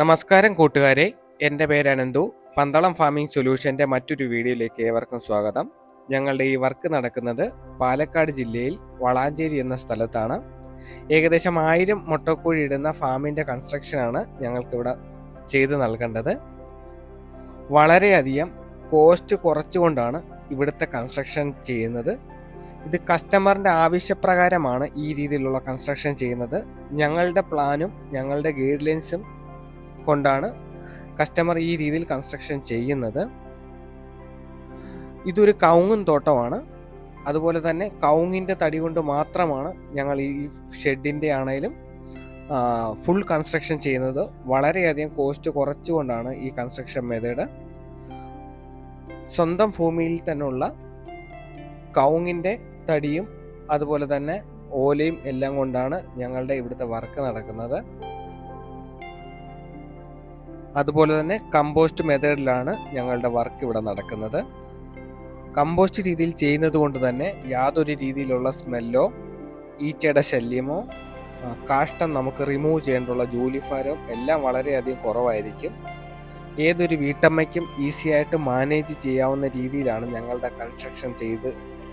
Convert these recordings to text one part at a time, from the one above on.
നമസ്കാരം കൂട്ടുകാരെ. എന്റെ പേര് അനന്തു. പന്തളം ഫാമിംഗ് സൊല്യൂഷന്റെ മറ്റൊരു വീഡിയോയിലേക്ക് ഏവർക്കും സ്വാഗതം. ഞങ്ങളുടെ ഈ വർക്ക് നടക്കുന്നത് പാലക്കാട് ജില്ലയിൽ വളാഞ്ചേരി എന്ന സ്ഥലത്താണ്. ഏകദേശം ആയിരം മുട്ടക്കോഴി ഇടുന്ന ഫാമിന്റെ കൺസ്ട്രക്ഷനാണ് ഞങ്ങൾക്കിവിടെ ചെയ്ത് നൽകേണ്ടത്. വളരെയധികം കോസ്റ്റ് കുറച്ചുകൊണ്ടാണ് ഇവിടുത്തെ കൺസ്ട്രക്ഷൻ ചെയ്യുന്നത്. ഇത് കസ്റ്റമറിന്റെ ആവശ്യപ്രകാരമാണ് ഈ രീതിയിലുള്ള കൺസ്ട്രക്ഷൻ ചെയ്യുന്നത്. ഞങ്ങളുടെ പ്ലാനും ഞങ്ങളുടെ ഗൈഡ് ലൈൻസും കൊണ്ടാണ് കസ്റ്റമർ ഈ രീതിയിൽ കൺസ്ട്രക്ഷൻ ചെയ്യുന്നത്. ഇതൊരു കൗങ്ങും തോട്ടമാണ്. അതുപോലെ തന്നെ കൗങ്ങിന്റെ തടി കൊണ്ട് മാത്രമാണ് ഞങ്ങൾ ഈ ഷെഡിന്റെ ആണെങ്കിലും ഫുൾ കൺസ്ട്രക്ഷൻ ചെയ്യുന്നത്. വളരെയധികം കോസ്റ്റ് കുറച്ചുകൊണ്ടാണ് ഈ കൺസ്ട്രക്ഷൻ മെത്തേഡ് സ്വന്തം ഭൂമിയിൽ തന്നെയുള്ള കൗങ്ങിന്റെ തടിയും അതുപോലെ തന്നെ ഓലയും എല്ലാം കൊണ്ടാണ് ഞങ്ങളുടെ ഇവിടുത്തെ വർക്ക് നടക്കുന്നത്. അതുപോലെ തന്നെ കമ്പോസ്റ്റ് മെത്തേഡിലാണ് ഞങ്ങളുടെ വർക്ക് ഇവിടെ നടക്കുന്നത്. കമ്പോസ്റ്റ് രീതിയിൽ ചെയ്യുന്നത് കൊണ്ട് തന്നെ യാതൊരു രീതിയിലുള്ള സ്മെല്ലോ ഈച്ചയുടെ ശല്യമോ കാഷ്ടം നമുക്ക് റിമൂവ് ചെയ്യേണ്ടുള്ള ജോലിഭാരം എല്ലാം വളരെയധികം കുറവായിരിക്കും. ഏതൊരു വീട്ടമ്മയ്ക്കും ഈസിയായിട്ട് മാനേജ് ചെയ്യാവുന്ന രീതിയിലാണ് ഞങ്ങളുടെ കൺസ്ട്രക്ഷൻ ചെയ്ത്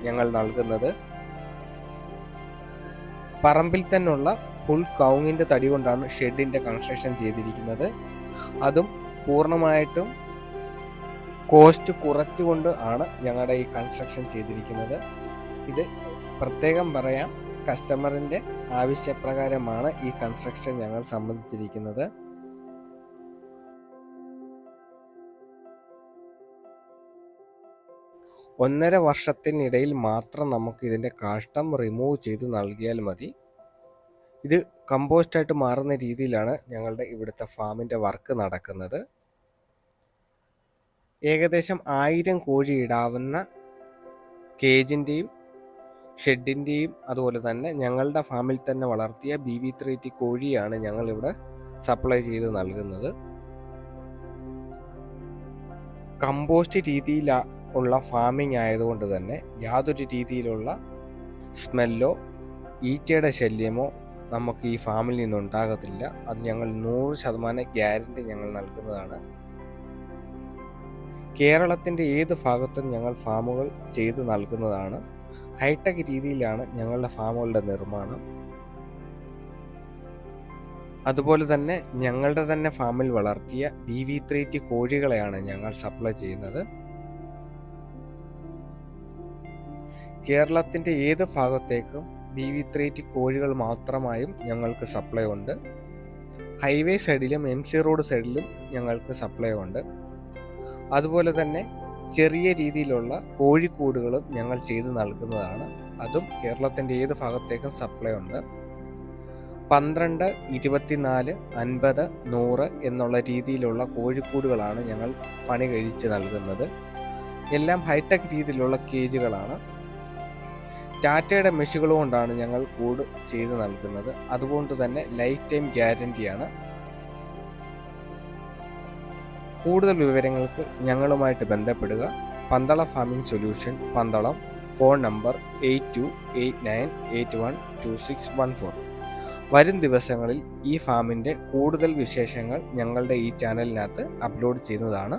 ഞങ്ങൾ നൽകുന്നത്. പറമ്പിൽ തന്നെയുള്ള ഫുൾ കൗങ്ങിന്റെ തടി കൊണ്ടാണ് ഷെഡിന്റെ കൺസ്ട്രക്ഷൻ ചെയ്തിരിക്കുന്നത്. അതും പൂർണമായിട്ടും കോസ്റ്റ് കുറച്ചുകൊണ്ട് ആണ് ഞങ്ങളുടെ ഈ കൺസ്ട്രക്ഷൻ ചെയ്തിരിക്കുന്നത്. ഇത് പ്രത്യേകം പറയാം കസ്റ്റമറിന്റെ ആവശ്യപ്രകാരമാണ് ഈ കൺസ്ട്രക്ഷൻ ഞങ്ങൾ സംബന്ധിച്ചിരിക്കുന്നത്. ഒന്നര വർഷത്തിനിടയിൽ മാത്രം നമുക്ക് ഇതിന്റെ കാഷ്ടം റിമൂവ് ചെയ്ത് നൽകിയാൽ മതി. ഇത് കമ്പോസ്റ്റായിട്ട് മാറുന്ന രീതിയിലാണ് ഞങ്ങളുടെ ഇവിടുത്തെ ഫാമിന്റെ വർക്ക് നടക്കുന്നത്. ഏകദേശം ആയിരം കോഴി ഇടാവുന്ന കേജിന്റെയും ഷെഡിന്റെയും അതുപോലെ തന്നെ ഞങ്ങളുടെ ഫാമിൽ തന്നെ വളർത്തിയ ബി വി ത്രീ ടി കോഴിയാണ് ഞങ്ങളിവിടെ സപ്ലൈ ചെയ്ത് നൽകുന്നത്. കമ്പോസ്റ്റ് രീതിയിൽ ഉള്ള ഫാമിംഗ് ആയതുകൊണ്ട് തന്നെ യാതൊരു രീതിയിലുള്ള സ്മെല്ലോ ഈച്ചയുടെ ശല്യമോ നമുക്ക് ഈ ഫാമിൽ നിന്നുണ്ടാകത്തില്ല അത് ഞങ്ങൾ നൂറ് ശതമാനം ഗ്യാരണ്ടി ഞങ്ങൾ നൽകുന്നതാണ്. കേരളത്തിന്റെ ഏത് ഭാഗത്തും ഞങ്ങൾ ഫാമുകൾ ചെയ്ത് നൽകുന്നതാണ്. ഹൈടെക് രീതിയിലാണ് ഞങ്ങളുടെ ഫാമുകളുടെ നിർമ്മാണം. അതുപോലെ തന്നെ ഞങ്ങളുടെ തന്നെ ഫാമിൽ വളർത്തിയ ബി വി ത്രീ ടി കോഴികളെയാണ് ഞങ്ങൾ സപ്ലൈ ചെയ്യുന്നത്. കേരളത്തിന്റെ ഏത് ഭാഗത്തേക്കും ബി വി ത്രീറ്റി കോഴികൾ മാത്രമായും ഞങ്ങൾക്ക് സപ്ലൈ ഉണ്ട്. ഹൈവേ സൈഡിലും എം സി റോഡ് സൈഡിലും ഞങ്ങൾക്ക് സപ്ലൈ ഉണ്ട്. അതുപോലെ തന്നെ ചെറിയ രീതിയിലുള്ള കോഴിക്കൂടുകളും ഞങ്ങൾ ചെയ്തു നൽകുന്നതാണ്. അതും കേരളത്തിന്റെ ഏത് ഭാഗത്തേക്കും സപ്ലൈ ഉണ്ട്. പന്ത്രണ്ട് ഇരുപത്തിനാല് അൻപത് നൂറ് എന്നുള്ള രീതിയിലുള്ള കോഴിക്കൂടുകളാണ് ഞങ്ങൾ പണി കഴിച്ച് നൽകുന്നത്. എല്ലാം ഹൈടെക് രീതിയിലുള്ള കേജുകളാണ് ടാറ്റയുടെ മെഷുകൾ കൊണ്ടാണ് ഞങ്ങൾ കൂട് ചെയ്ത് നൽകുന്നത്. അതുകൊണ്ട് തന്നെ ലൈഫ് ടൈം ഗ്യാരണ്ടിയാണ് കൂടുതൽ വിവരങ്ങൾക്ക് ഞങ്ങളുമായിട്ട് ബന്ധപ്പെടുക. Pandala farming solution Pandalam phone number eight two eight nine eight one two six one four വരും ദിവസങ്ങളിൽ ഈ ഫാമിന്റെ കൂടുതൽ വിശേഷങ്ങൾ ഞങ്ങളുടെ ഈ ചാനലിനകത്ത് അപ്ലോഡ് ചെയ്യുന്നതാണ്.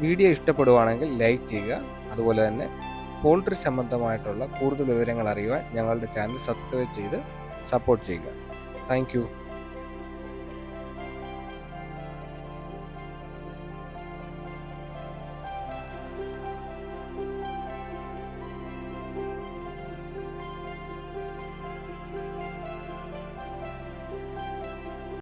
വീഡിയോ ഇഷ്ടപ്പെടുവാണെങ്കിൽ ലൈക്ക് ചെയ്യുക. അതുപോലെ തന്നെ പോൾട്രി സംബന്ധമായിട്ടുള്ള കൂടുതൽ വിവരങ്ങൾ അറിയുവാൻ ഞങ്ങളുടെ ചാനൽ സബ്സ്ക്രൈബ് ചെയ്ത് സപ്പോർട്ട് ചെയ്യുക. താങ്ക്